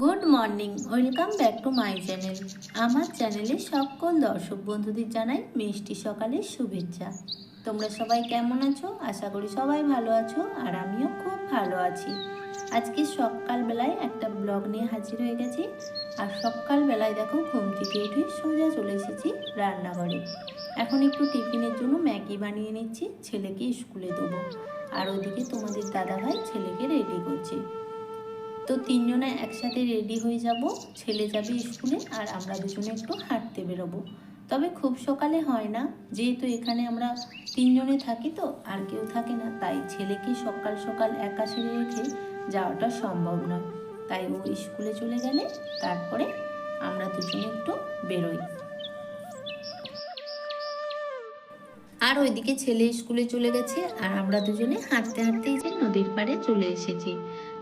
Good morning, welcome back to my channel. আমার চ্যানেলে সকল দর্শক বন্ধুদের জানাই মিষ্টি সকালের শুভেচ্ছা। তোমরা সবাই কেমন আছো? আশা করি সবাই ভালো আছো আর আমিও খুব ভালো আছি। আজকে সকালবেলায় একটা ব্লগ নিয়ে হাজির হয়ে গেছি। আর সকালবেলায় দেখো, ঘুম থেকে উঠে সোজা চলে এসেছি রান্নাঘরে। এখন একটু টিফিনের জন্য ম্যাগি বানিয়ে নিচ্ছি, ছেলেকে স্কুলে দেবো। আর ওদিকে তোমাদের দাদাভাই ছেলেকে রেডি করছে। তো তিনজনে একসাথে রেডি হয়ে যাব, ছেলে যাবে স্কুলে আর আমরা দুজনে একটু হাঁটতে বেরোবো। তবে খুব সকালে হয় না, যেহেতু এখানে আমরা তিনজনে থাকি তো, আর কেউ থাকে না, তাই ছেলেকে সকাল সকাল একা ছেড়ে রেখে যাওয়াটা সম্ভব নয়। তাই ও স্কুলে চলে গেলে তারপরে আমরা দুজনে একটু বেরোই। আর ওইদিকে ছেলে স্কুলে চলে গেছে, আর আমরা দুজনে হাঁটতে হাঁটতেই যে নদীর পাড়ে চলে এসেছি।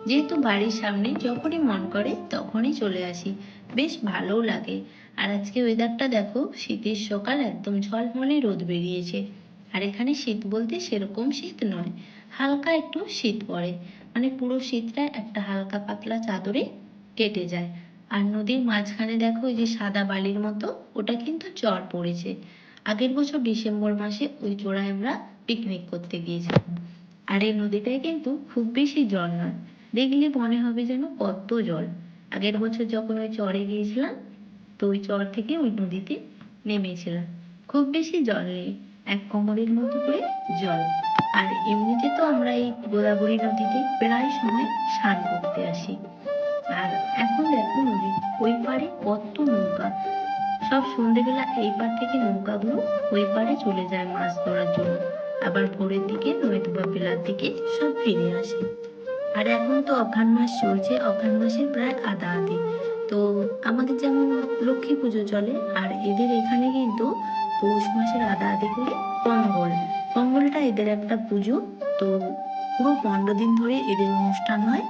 যেহেতু বাড়ির সামনে যখনই মন করে তখনই চলে আসি। বেশ ভালোও লাগে। আর আজকে ওয়েদারটা দেখো, শীতের সকাল একদম ঝলমলে রোদ বেরিয়েছে। আর এখানে শীত বলতে সেরকম শীত নয়, হালকা একটু শীত পড়ে। মানে পুরো শীতটা একটা হালকা পাতলা চাদরে কেটে যায়। আর নদীর মাঝখানে দেখো ওই যে সাদা বালির মতো, ওটা কিন্তু চর পড়েছে। আগের বছর ডিসেম্বর মাসে ওই চোড়ায় আমরা পিকনিক করতে গিয়েছিলাম। আর এই নদীটায় কিন্তু খুব বেশি জল নয়। দেখলে মনে হবে যেন কত জল। আগের বছর যখন ওই চরে গিয়েছিলাম, তো ওই চর থেকে ওই নদীতে নেমেছিলাম। খুব বেশি জল নেই, এক কোমরের মতো করে জল। আর এমনিতে তো আমরা এই গোদাবরী নদীতে প্রায় সময় স্নান করতে আসি। আর এখন দেখো নদীর ওই পারে কত নৌকা। সব সন্ধেবেলা এই পার থেকে নৌকাগুলো ওই পারে চলে যায় মাছ ধরার জন্য। আবার ভোরের দিকে নয়তো বা বেলার দিকে সব ফিরে আসে। আর এখন তো অঘ্রাণ মাস চলছে, অঘ্রাণ মাসের প্রায় আধা আধি। তো আমাদের যেমন লক্ষ্মী পুজো চলে, আর এদের এখানে কিন্তু পৌষ মাসের আধা আধি করে পঙ্গল। পঙ্গলটা এদের একটা পুজো, তো পুরো পনেরো দিন ধরে এদের অনুষ্ঠান হয়।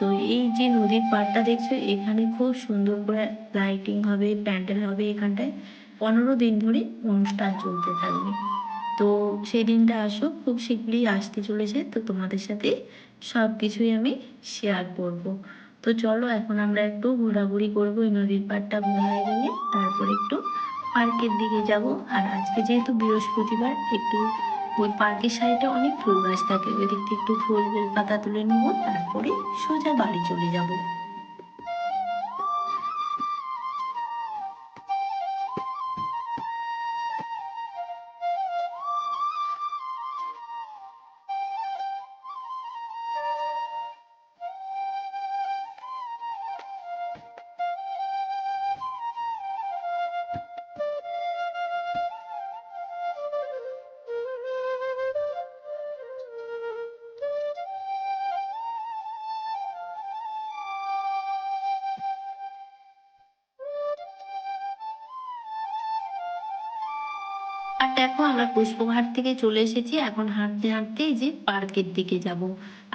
তো এই যে নদীর পাড়টা দেখছ, এখানে খুব সুন্দর করে লাইটিং হবে, প্যান্ডেল হবে এখানটায়। পনেরো দিন ধরে অনুষ্ঠান চলতে থাকবে। তো সেই দিনটা আসো, খুব শীঘ্রই আসতে চলেছে, তো তোমাদের সাথে সব কিছুই আমি শেয়ার করব। তো চলো, এখন আমরা একটু ঘোরাঘুরি করব এই নদীর পাড়টা ঘোরা হয়ে তারপর একটু পার্কের দিকে যাব। আর আজকে যেহেতু বৃহস্পতিবার, একটু ওই পার্কের সাইডে অনেক ফুল গাছ থাকে। ওই দিক থেকে একটু ফুল পাতা তুলে নেব, তারপরে সোজা বাড়ি চলে যাব। আর দেখো, আমরা পুষ্পঘাট থেকে চলে এসেছি। এখন হাঁটতে হাঁটতে এই যে পার্কের দিকে যাব।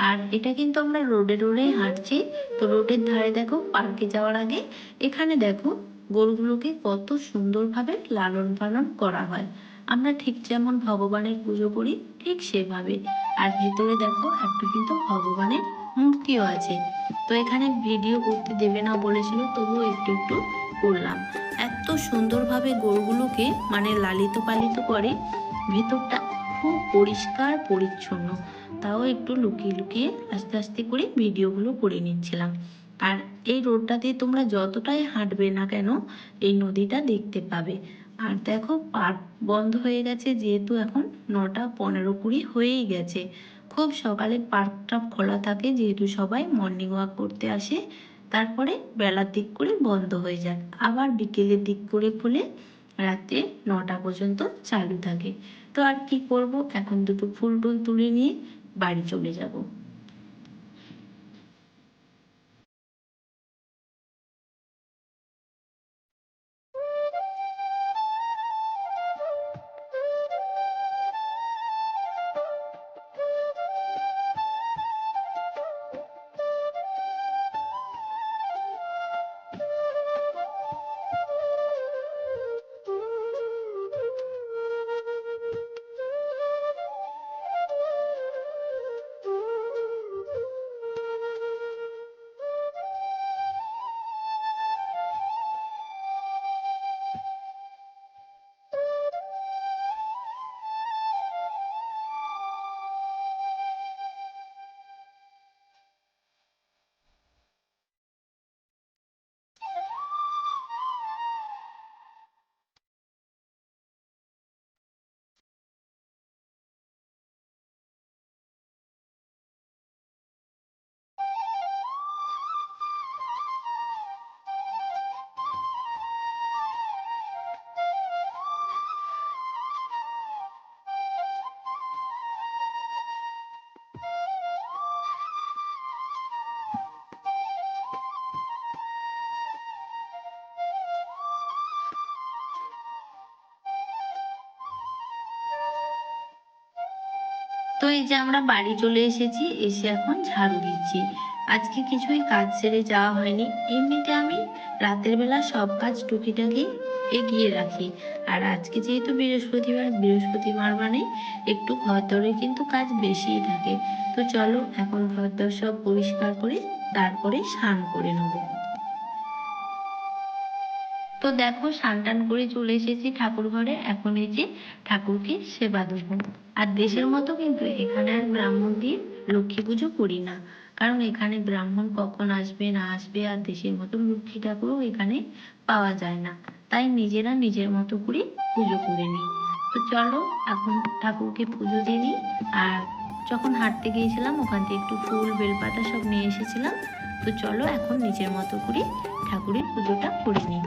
আর এটা কিন্তু আমরা রোডে রোডেই হাঁটছি। তো রোডের ধারে দেখো, পার্কে যাওয়ার আগে এখানে দেখো, গরুগুলোকে কত সুন্দরভাবে লালন পালন করা হয়। আমরা ঠিক যেমন ভগবানের পুজো করি, ঠিক সেভাবে। আর ভিতরে দেখো, একটা কিন্তু ভগবানের মূর্তিও আছে। তো এখানে ভিডিও করতে দেবে না বলেছিল, তবুও একটু একটু করলাম। সুন্দরভাবে গরুগুলোকে মানে লালিত পালিত করে, ভেতরটা খুব পরিষ্কার পরিচ্ছন্ন। তাও একটু লুকিয়ে লুকিয়ে আস্তে আস্তে করে ভিডিওগুলো করে নিচ্ছিলাম। আর এই রোডটাতে তোমরা যতটাই হাঁটবে না কেন, এই নদীটা দেখতে পাবে। আর দেখো, পার্ক বন্ধ হয়ে গেছে, যেহেতু এখন নটা পনেরো কুড়ি হয়েই গেছে। খুব সকালে পার্কটা খোলা থাকে, যেহেতু সবাই মর্নিং ওয়াক করতে আসে। তারপরে বেলার দিক করে বন্ধ হয়ে যায়। আবার বিকেলের দিক করে খুলে রাত্রে নটা পর্যন্ত চালু থাকে। তো আর কি করব? এখন দুটো ফুল টুল তুলে নিয়ে বাড়ি চলে যাব। তো এই যে আমরা বাড়ি চলে এসেছি, এসে এখন ঝাড়ু দিচ্ছি। আজকে কিছুই কাজ সেরে যাওয়া হয়নি। এমনিতে আমি রাতের বেলা সব কাজ টুকিটাকি এগিয়ে রাখি। আর আজকে যেহেতু বৃহস্পতিবার বৃহস্পতিবার মানে একটু ঘর কিন্তু কাজ বেশিই থাকে। তো চলো এখন ঘর সব পরিষ্কার করে তারপরে স্নান করে নেব। তো দেখো স্নান টান করে চলে এসেছি ঠাকুর ঘরে। এখন যে ঠাকুরকে সেবা দেবো। আর দেশের মতো কিন্তু এখানে আর ব্রাহ্মণ দিয়ে লক্ষ্মী পুজো করি না। কারণ এখানে ব্রাহ্মণ কখন আসবে, না আসবে, আর দেশের মতো লক্ষ্মী ঠাকুরও এখানে পাওয়া যায় না। তাই নিজেরা নিজের মতো করে পুজো করে নিই। তো চলো, এখন ঠাকুরকে পুজো দিয়ে নিই। আর যখন হাঁটতে গিয়েছিলাম, ওখান থেকে একটু ফুল, বেলপাতা সব নিয়ে এসেছিলাম। তো চলো, এখন নিজের মতো করে ঠাকুরের পুজোটা করে নিই।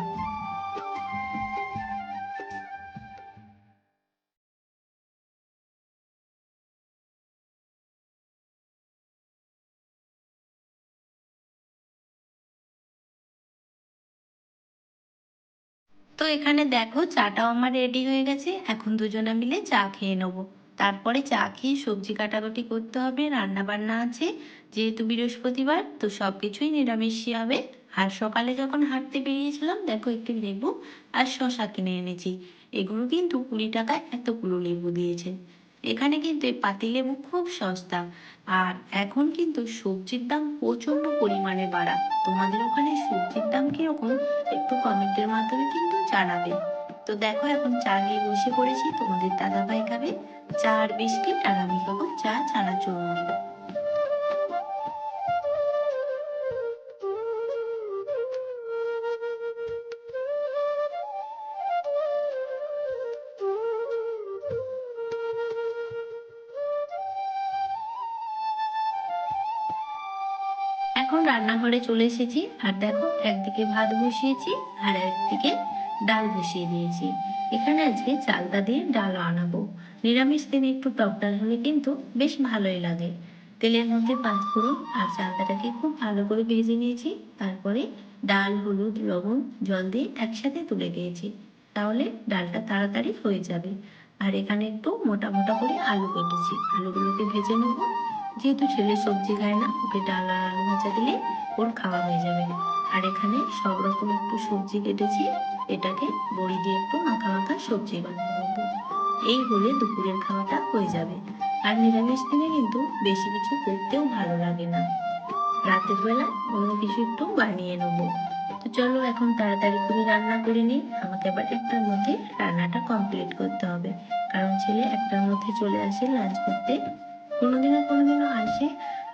তো এখানে দেখো চাটাও আমার রেডি হয়ে গেছে। এখন দুজনে মিলে চা খেয়ে নেব। তারপরে চা খেয়ে সবজি কাটাকুটি করতে হবে রান্না বান্না আছে। যেহেতু বৃহস্পতিবার, তো সব কিছুই নিরামিষই হবে। আর সকালে যখন হাঁটতে বেরিয়েছিলাম, দেখো একটু লেবু আর শশা কিনে এনেছি। এগুলো কিন্তু কুড়ি টাকায় এতগুলো লেবু দিয়েছে। এখানে কিন্তু এই পাতিলেবু খুব সস্তা। আর এখন কিন্তু সবজির দাম প্রচণ্ড পরিমাণে বাড়া। তোমাদের ওখানে সবজির দাম কীরকম? একটু কমেন্টের মাধ্যমে কিন্তু জানাবে। তো দেখো, এখন চা নিয়ে বসে পড়েছি তোমাদের দাদা ভাই খাবে। চা আর বিস্কিট আর আমি খাব চা ছানা রান্নাঘরে চলে এসেছি। আর দেখো, একদিকে ভাত বসিয়েছি আর একদিকে ডাল বসিয়ে দিয়েছি। এখানে আজকে চালতা দিয়ে ডাল আনাবো নিরামিষ দিনে একটু টক ডাল হলে কিন্তু বেশ ভালোই লাগে। তেলের মধ্যে পাঁচফোড়ন আর চালতাটাকে খুব ভালো করে ভেজে নিয়েছি। তারপরে ডাল, হলুদ, লবণ, জল দিয়ে একসাথে তুলে দিয়েছি। তাহলে ডালটা তাড়াতাড়ি হয়ে যাবে। আর এখানে একটু মোটা মোটা করে আলু কেটেছি। আলুগুলোকে ভেজে নেব। যেহেতু ছেলে সবজি খায় না, ওকে ডাল আর আলু ভাজা দিলে ওর খাওয়া হয়ে যাবে। আর এখানে সব রকম একটু সবজি কেটেছি, এটাকে বড়ি দিয়ে একটু মাখা মাখা সবজি বানিয়ে নেব এই হলে দুপুরের খাওয়াটা হয়ে যাবে। আর নিরামিষ দিনে কিন্তু বেশি কিছু করতেও ভালো লাগে না। রাতের বেলা অন্য কিছু একটু বানিয়ে নেব। তো চলো এখন তাড়াতাড়ি করে রান্না করে নিই। আমাকে আবার একটার মধ্যে রান্নাটা কমপ্লিট করতে হবে। কারণ ছেলে একটার মধ্যে চলে আসে লাঞ্চ করতে। কোনোদিনও কোনোদিনও আসে,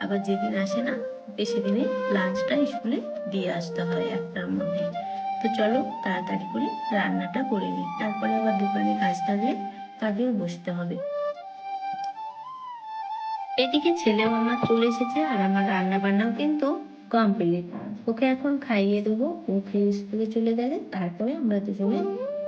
আবার যেদিন আসে না বেশি দিনে লাঞ্চটা স্কুলে দিয়ে আসতে হয় একটার মধ্যে। তো চলো তাড়াতাড়ি করে রান্নাটা করে নিই। তারপরে আবার দোকানে কাজ থাকলে কাজেও বসতে হবে। এদিকে ছেলেও আমার চলে এসেছে আর আমার রান্না বান্নাও কিন্তু কমপ্লিট ওকে এখন খাইয়ে দেবো। ও খেয়ে স্কুলে চলে গেলে, তারপরে আমরা দুজনে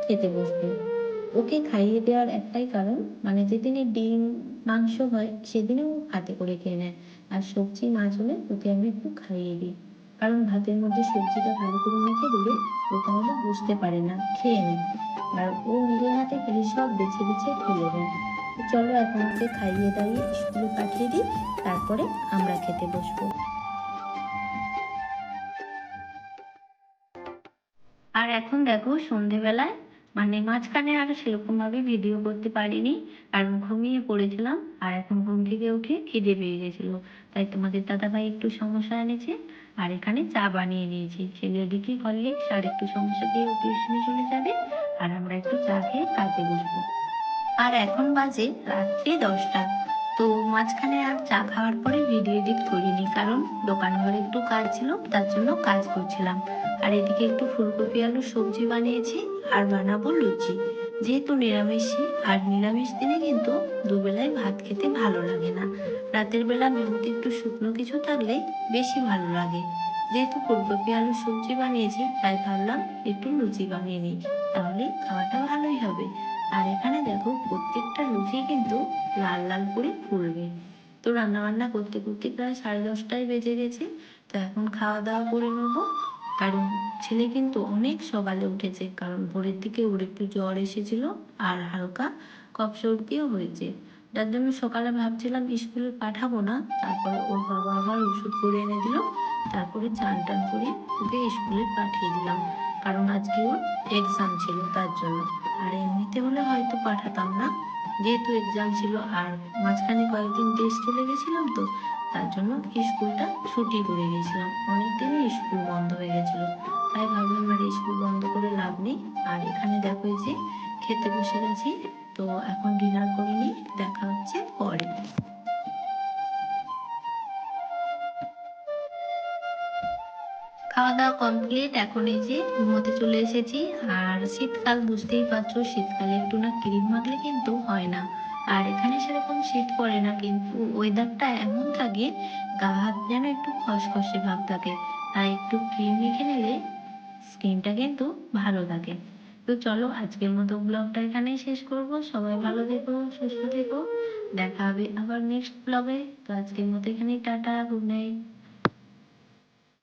খেতে বসবো। ওকে খাইয়ে দেওয়ার একটাই কারণ মানে যেদিনে ডিম, মাংস হয়, সেদিনেও হাতে করে খেয়ে নেয়। আর সবজি মাছ হলে ওকে আমি একটু খাইয়ে দিই। কারণ ভাতের মধ্যে সবজিটা ভালো করে মেখে দিলে ও তাহলে বুঝতে পারে না, খেয়ে নেয়। আর ও নিজের হাতে খেলে সব বেছে বেছে ফেলে দেয় চলো এখন ওকে খাইয়ে দাইয়ে স্কুলে পাঠিয়ে দিই, তারপরে আমরা খেতে বসবো। আর এখন দেখো সন্ধেবেলায় মানে মাঝখানে আর সেরকমভাবে ভিডিও করতে পারিনি, কারণ ঘুমিয়ে পড়েছিলাম, আর এখন ঘুম থেকে উঠে খিদে পেয়ে গেছিল। তাই তোমাদের দাদাভাই একটু সমস্যা এনেছে, আর এখানে চা বানিয়ে নিয়েছি ছেলে ওদিকে হরলিক্স আর একটু সমস্যা দিয়ে টিউশনে চলে যাবে, আর আমরা একটু চা খেয়ে কাজে বসবো। আর এখন বাজে রাত্রি দশটা, তো মাঝখানে আর চা খাওয়ার পরে ভিডিও এডিট করিনি, কারণ দোকান ঘরে একটু কাজ ছিল, তার জন্য কাজ করছিলাম। আর এদিকে একটু ফুলকপি, আলু, সবজি বানিয়েছি আর বানাবো লুচি। যেহেতু নিরামিষই, আর নিরামিষ দিনে কিন্তু দুবেলায় ভাত খেতে ভালো লাগে না। রাতের বেলা মেনুতে একটু শুকনো কিছু থাকলে বেশি ভালো লাগে। যেহেতু ফুলকপি, আলু, সবজি বানিয়েছি, তাই ভাবলাম একটু লুচি বানিয়ে নিই। তাহলে খাওয়াটা ভালোই হবে। আর এখানে দেখো, প্রত্যেকটা লুচি কিন্তু লাল লাল করে ফুলবে। তো রান্না বান্না করতে করতে প্রায় সাড়ে দশটায় বেজে গেছে। তো এখন খাওয়া দাওয়া করে নেব। কারণ ছেলে কিন্তু অনেক সকালে উঠেছে, কারণ ভোরের দিকে ওর একটু জ্বর এসেছিল আর হালকা কফ সর্দিও হয়েছে। যার জন্য সকালে ভাবছিলাম স্কুলে পাঠাবো না, তারপরে ওর বাবা আবার ওষুধ করে এনে দিল, তারপরে চান টান করে ওকে স্কুলে পাঠিয়ে দিলাম, কারণ আজকে ওর এক্সাম ছিল তার জন্য। আর এমনিতে হলে হয়তো পাঠাতাম না, যেহেতু এক্সাম ছিল আর মাঝখানে কয়েকদিন টেস্ট চলে গেছিলাম তো, তার জন্য স্কুলটা ছুটি করে গেছিলাম। অনেকদিনই বসে গেছি তো এখন ডিনার করে দেখা হচ্ছে পরে। খাওয়া দাওয়া কমপ্লিট এখন এই যে ঘুমোতে চলে এসেছি। আর শীতকাল, বুঝতেই পারছ, শীতকালে একটু না ক্রিম মাখলে কিন্তু হয় না। আর এখানে সেরকম শীত পড়ে না, কিন্তু ওয়েদারটা এমন থাকে, গা হাত যেন একটু খসখসে ভাব থাকে। তাই একটু ক্রিম মেখে নিলে স্কিনটা কিন্তু ভালো থাকে। তো চলো আজকের মতো ব্লগটা এখানেই শেষ করব। সবাই ভালো থেকো, সুস্থ থেকো। দেখা হবে আবার নেক্সট ব্লগে তো আজকের মতো এখানেই, টাটা গুড নাইট